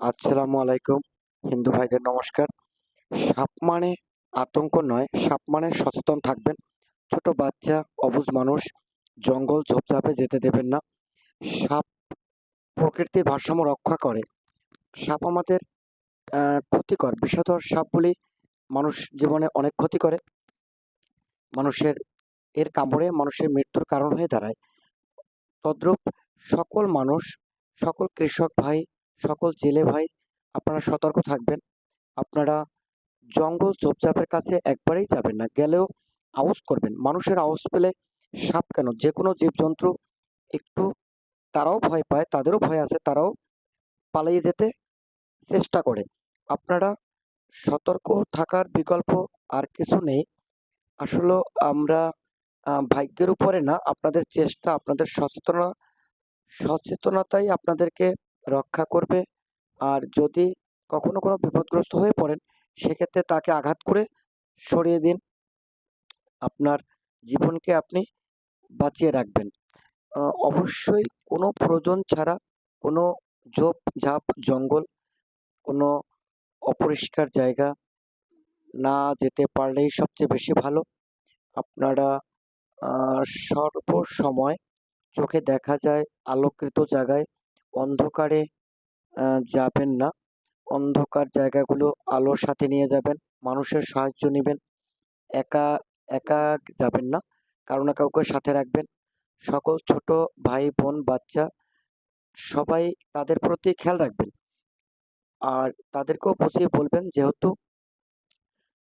আসসালামু আলাইকুম, হিন্দু ভাইদের নমস্কার। সাপ মানে আতঙ্ক নয়, সাপ মানে সচেতন থাকবেন। ছোট বাচ্চা অবুঝ মানুষ, জঙ্গল ঝোপঝাপে যেতে দেবেন না। সাপ প্রকৃতির ভারসাম্য রক্ষা করে। সাপ আমাদের ক্ষতিকর। বিষধর সাপগুলি মানুষ জীবনে অনেক ক্ষতি করে। মানুষের, এর কামড়ে মানুষের মৃত্যুর কারণ হয়ে দাঁড়ায়। তদ্রূপ সকল মানুষ, সকল কৃষক ভাই সকল জেলে ভাই, আপনারা সতর্ক থাকবেন। আপনারা জঙ্গল চোপচাপের কাছে একবারেই যাবেন না, গেলেও আওয়াজ করবেন। মানুষের আওয়াজ পেলে সাপ কেন? যে কোনো জীবজন্তু একটু তারাও ভয় পায়, তাদেরও ভয় আছে, তারাও পালিয়ে যেতে চেষ্টা করে। আপনারা সতর্ক থাকার বিকল্প আর কিছু নেই। আসলে আমরা ভাগ্যের উপরে না, আপনাদের চেষ্টা, আপনাদের সচেতনা, সচেতনতাই আপনাদেরকে রক্ষা করবে। আর যদি কখনো কোনো বিপদগ্রস্ত হয়ে পড়েন, সেক্ষেত্রে তাকে আঘাত করে সরিয়ে দিন। আপনার জীবনকে আপনি বাঁচিয়ে রাখবেন। অবশ্যই কোনো প্রয়োজন ছাড়া কোনো ঝোপ, ঝাপ, জঙ্গল, কোনো অপরিষ্কার জায়গা না যেতে পারলেই সবচেয়ে বেশি ভালো। আপনারা সর্বসময় চোখে দেখা যায় আলোকৃত জায়গায় অন্ধকারে যাবেন না। অন্ধকার জায়গাগুলো আলোর সাথে নিয়ে যাবেন, মানুষের সাহায্য নেবেন। একা একা যাবেন না, কারও না কাউকে সাথে রাখবেন। সকল ছোট ভাই, বোন, বাচ্চা, সবাই তাদের প্রতি খেয়াল রাখবেন। আর তাদেরকেও বুঝিয়ে বলবেন, যেহেতু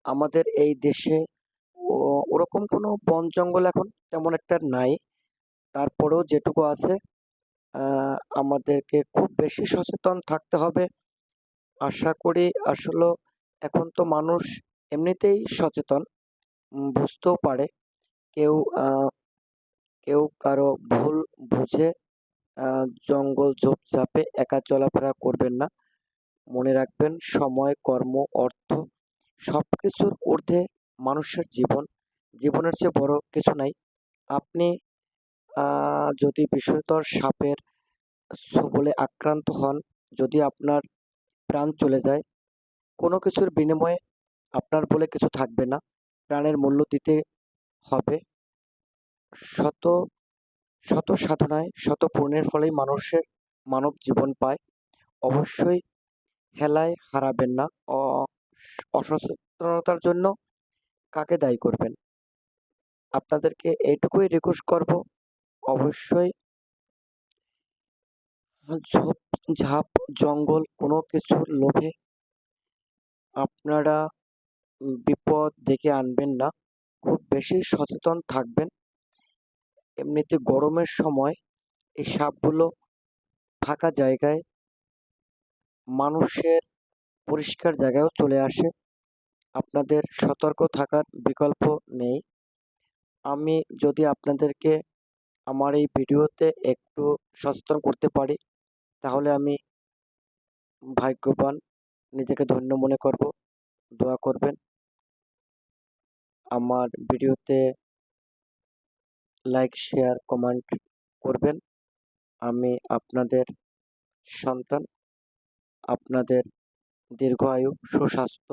আমাদের এই দেশে ওরকম কোনো বন জঙ্গল এখন তেমন একটা নাই, তারপরেও যেটুকু আছে আমাদেরকে খুব বেশি সচেতন থাকতে হবে। আশা করি আসলে এখন তো মানুষ এমনিতেই সচেতন বুঝতেও পারে। কেউ কেউ কারও ভুল বুঝে জঙ্গল ঝোপঝাপে একা চলাফেরা করবেন না। মনে রাখবেন, সময়, কর্ম, অর্থ সব কিছুর ঊর্ধ্বে মানুষের জীবন। জীবনের চেয়ে বড় কিছু নাই। আপনি যদি বিষধর সাপের ছোবলে আক্রান্ত হন, যদি আপনার প্রাণ চলে যায়, কোনো কিছুর বিনিময়ে আপনার বলে কিছু থাকবে না, প্রাণের মূল্য দিতে হবে। শত শত সাধনায়, শত পুণ্যের ফলেই মানুষের মানব জীবন পায়। অবশ্যই হেলায় হারাবেন না। অসচেতনতার জন্য কাকে দায়ী করবেন? আপনাদেরকে এইটুকুই রিকোয়েস্ট করব। অবশ্যই ঝোপ, ঝাপ, জঙ্গল কোনো কিছুর লোভে আপনারা বিপদ ডেকে আনবেন না। খুব বেশি সচেতন থাকবেন। এমনিতে গরমের সময় এই সাপগুলো ফাঁকা জায়গায় মানুষের পরিষ্কার জায়গায়ও চলে আসে। আপনাদের সতর্ক থাকার বিকল্প নেই। আমি যদি আপনাদেরকে আমার এই ভিডিওতে একটু সচেতন করতে পারি, তাহলে আমি ভাগ্যবান নিজেকে ধন্য মনে করব। দোয়া করবেন। আমার ভিডিওতে লাইক, শেয়ার, কমেন্ট করবেন। আমি আপনাদের সন্তান, আপনাদের দীর্ঘ আয়ু, সুস্বাস্থ্য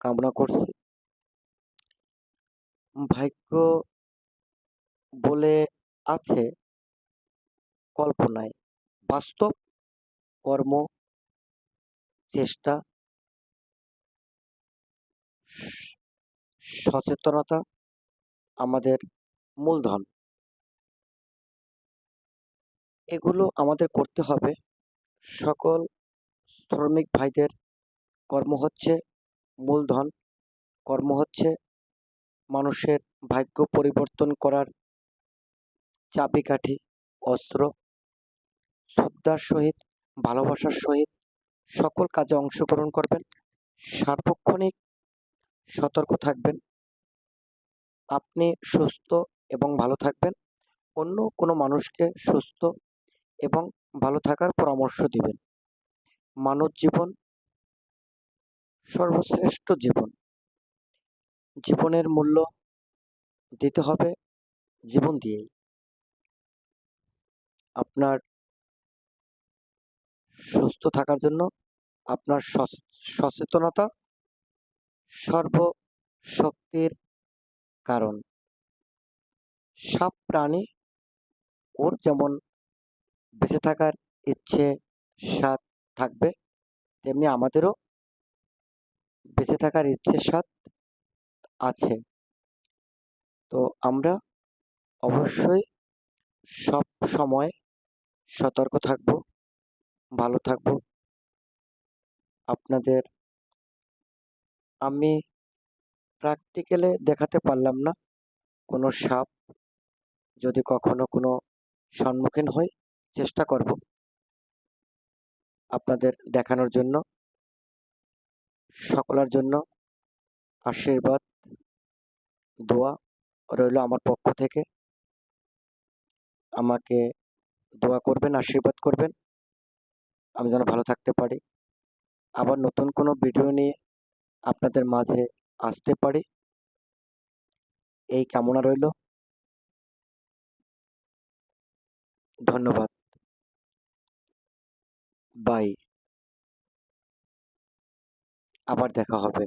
কামনা করছি। ভাগ্য বলে আছে কল্পনায়। বাস্তব কর্ম চেষ্টা সচেতনতা আমাদের মূলধন। এগুলো আমাদের করতে হবে। সকল শ্রমিক ভাইদের কর্ম হচ্ছে মূলধন। কর্ম হচ্ছে মানুষের ভাগ্য পরিবর্তন করার চাবিকাঠি, অস্ত্র, শ্রদ্ধার সহিত, ভালোবাসার সহিত সকল কাজে অংশগ্রহণ করবেন। সার্বক্ষণিক সতর্ক থাকবেন। আপনি সুস্থ এবং ভালো থাকবেন। অন্য কোনো মানুষকে সুস্থ এবং ভালো থাকার পরামর্শ দিবেন। মানব জীবন সর্বশ্রেষ্ঠ জীবন। জীবনের মূল্য দিতে হবে জীবন দিয়েই। আপনার সুস্থ থাকার জন্য আপনার সচ- সচেতনতা সর্বশক্তির কারণ। সাপ, প্রাণী, ওর যেমন বেঁচে থাকার ইচ্ছে, স্বাদ থাকবে, তেমনি আমাদেরও বেঁচে থাকার ইচ্ছে, স্বাদ আছে। তো আমরা অবশ্যই সব সময় সতর্ক থাকব, ভালো থাকব। আপনাদের আমি প্র্যাকটিক্যালে দেখাতে পারলাম না। কোনো সাপ যদি কখনো কোনো সম্মুখীন হই, চেষ্টা করব আপনাদের দেখানোর জন্য। সকলের জন্য আশীর্বাদ, দোয়া রইল আমার পক্ষ থেকে। আমাকে দোয়া করবেন, আশীর্বাদ করবেন। আমি যেন ভালো থাকতে পারি। আবার নতুন কোনো ভিডিও নিয়ে আপনাদের মাঝে আসতে পারি। এই কামনা রইল। ধন্যবাদ। বাই আবার দেখা হবে।